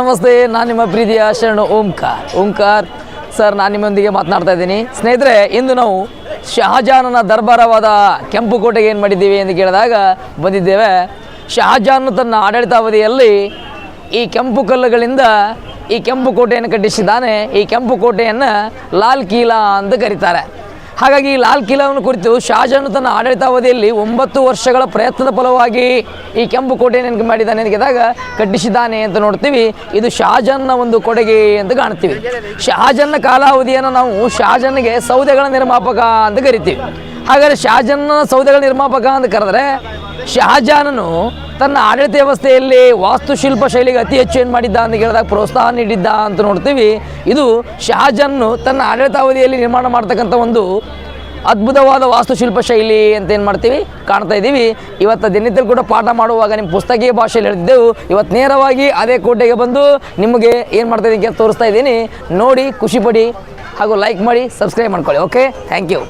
ನಮಸ್ತೆ, ನಾನು ನಿಮ್ಮ ಪ್ರೀತಿಯ ಶರಣು ಓಂಕಾರ್. ಓಂಕಾರ್ ಸರ್ ನಾನು ನಿಮ್ಮೊಂದಿಗೆ ಮಾತನಾಡ್ತಾ ಇದ್ದೀನಿ. ಸ್ನೇಹಿತರೆ, ಇಂದು ನಾವು ಶಹಜಾನನ ದರ್ಬಾರವಾದ ಕೆಂಪು ಕೋಟೆಗೆ ಏನು ಮಾಡಿದ್ದೀವಿ ಎಂದು ಕೇಳಿದಾಗ ಬಂದಿದ್ದೇವೆ. ಶಹಜಾನ್ ತನ್ನ ಆಡಳಿತಾವಧಿಯಲ್ಲಿ ಈ ಕೆಂಪು ಕಲ್ಲುಗಳಿಂದ ಈ ಕೆಂಪು ಕೋಟೆಯನ್ನು ಕಟ್ಟಿಸಿದ್ದಾನೆ. ಈ ಕೆಂಪು ಕೋಟೆಯನ್ನು ಲಾಲ್ ಕೀಲಾ ಅಂತ ಕರೀತಾರೆ. ಹಾಗಾಗಿ ಲಾಲ್ ಕಿಲಾವನ್ನು ಕುರಿತು ಶಾಜಾನು ತನ್ನ ಆಡಳಿತಾವಧಿಯಲ್ಲಿ ಒಂಬತ್ತು ವರ್ಷಗಳ ಪ್ರಯತ್ನದ ಫಲವಾಗಿ ಈ ಕೆಂಪು ಕೋಟೆಯನ್ನು ನೆನಪು ಮಾಡಿದ್ದಾನೆ ಕೇಳಿದಾಗ ಕಟ್ಟಿಸಿದ್ದಾನೆ ಅಂತ ನೋಡ್ತೀವಿ. ಇದು ಶಾಜನ್ನ ಒಂದು ಕೊಡುಗೆ ಅಂತ ಕಾಣ್ತೀವಿ. ಶಾಜನ್ನ ಕಾಲಾವಧಿಯನ್ನು ನಾವು ಶಾಜನ್ಗೆ ಸೌದೆಗಳ ನಿರ್ಮಾಪಕ ಅಂತ ಕರಿತೀವಿ. ಹಾಗಾದರೆ ಶಹಜಾನ ಸೌದೆಗಳ ನಿರ್ಮಾಪಕ ಅಂತ ಕರೆದ್ರೆ ಶಹಜಾನನು ತನ್ನ ಆಡಳಿತ ವ್ಯವಸ್ಥೆಯಲ್ಲಿ ವಾಸ್ತುಶಿಲ್ಪ ಶೈಲಿಗೆ ಅತಿ ಹೆಚ್ಚು ಏನು ಮಾಡಿದ್ದ ಅಂತ ಕೇಳಿದಾಗ ಪ್ರೋತ್ಸಾಹ ನೀಡಿದ್ದ ಅಂತ ನೋಡ್ತೀವಿ. ಇದು ಶಹಜಾನ್ನು ತನ್ನ ಆಡಳಿತಾವಧಿಯಲ್ಲಿ ನಿರ್ಮಾಣ ಮಾಡ್ತಕ್ಕಂಥ ಒಂದು ಅದ್ಭುತವಾದ ವಾಸ್ತುಶಿಲ್ಪ ಶೈಲಿ ಅಂತ ಏನು ಮಾಡ್ತೀವಿ ಕಾಣ್ತಾ ಇದ್ದೀವಿ. ಇವತ್ತು ದಿನದಲ್ಲಿ ಕೂಡ ಪಾಠ ಮಾಡುವಾಗ ನಿಮ್ಮ ಪುಸ್ತಕೀಯ ಭಾಷೆಯಲ್ಲಿ ಹೇಳಿದ್ದೆವು ಇವತ್ತು ನೇರವಾಗಿ ಅದೇ ಕೋಟೆಗೆ ಬಂದು ನಿಮಗೆ ಏನು ಮಾಡ್ತಾ ಅಂತ ತೋರಿಸ್ತಾ ಇದ್ದೀನಿ. ನೋಡಿ ಖುಷಿಪಡಿ ಹಾಗೂ ಲೈಕ್ ಮಾಡಿ ಸಬ್ಸ್ಕ್ರೈಬ್ ಮಾಡ್ಕೊಳ್ಳಿ. Okay thank you